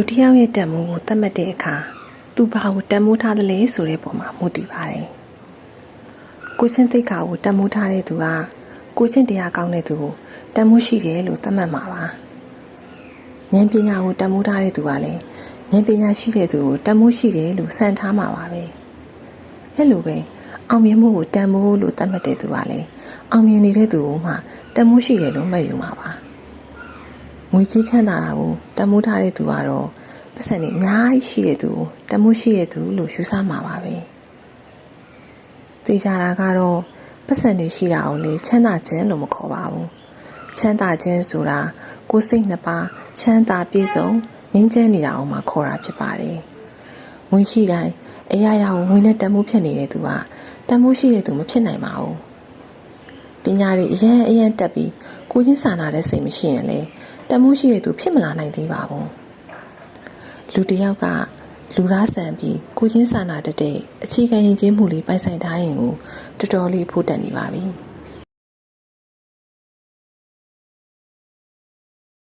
လူတစ်ယောက်ရဲ့တန်မိုးကိုသတ်မှတ်တဲ့အခါသူဘာကိုတန်မိုးထားသလဲဆိုတဲ့ပုံမှာမူတည်ပါတယ်ကိုချင်းသိက္ခာကိုတန်မိုးထားတဲ့သူကကိုချင်းတရားကောင်းတဲ့သူကိုတန်မိုးရှိတယ်လို့သတ်မှတ်မှာပါဉာဏ်ပညာကိုတန်မိုးထားတဲ့သူကလည်းဉာဏ်ပညာရှိတဲ့သူကိုတန်မိုးရှိတယ်လို့စံထားမှာပါပဲအဲ့လိုပဲအောင်မြင်မှုကိုတန်မိုးလို့သတ်မှတ်တဲ့သူကလည်းအောင်မြင်နေတဲ့သူကိုမှတန်မိုးရှိတယ်လို့မှတ်ယူမှာပါ ငွေကြီးချမ်းသာတာကိုတမိုးထားတဲ့သူကတော့ပတ်စံနေအများကြီးရှိတဲ့သူကိုတမိုးရှိတဲ့သူလို့ယူဆမှာပါပဲသိကြတာကတော့ပတ်စံတွေရှိတာကိုလေချမ်းသာခြင်းလို့မခေါ်ပါဘူးချမ်းသာခြင်းဆိုတာကိုယ်စိတ်နှစ်ပါးချမ်းသာပြည့်စုံငြိမ်းချမ်းနေတာအောင်မှခေါ်တာဖြစ်ပါတယ်ငွေရှိတိုင်းအရာရာကိုငွေနဲ့တမိုးဖြစ်နေတဲ့သူကတမိုးရှိတဲ့သူမဖြစ်နိုင်ပါဘူးပညာတွေအရင်အရင်တက်ပြီးကိုချင်းစာနာတဲ့စိတ်မရှိရင်လေ တမိုးရှိတဲ့သူဖြစ်မလာနိုင်သေးပါဘူးလူတစ်ယောက်ကလူသားဆန်ပြီးကိုချင်းစာနာတတ်တဲ့အခြေခံရင်ကျေးမှုလေးပိုင်ဆိုင်ထားရင်ကိုတော်တော်လေးဖို့တက်နေပါပြီ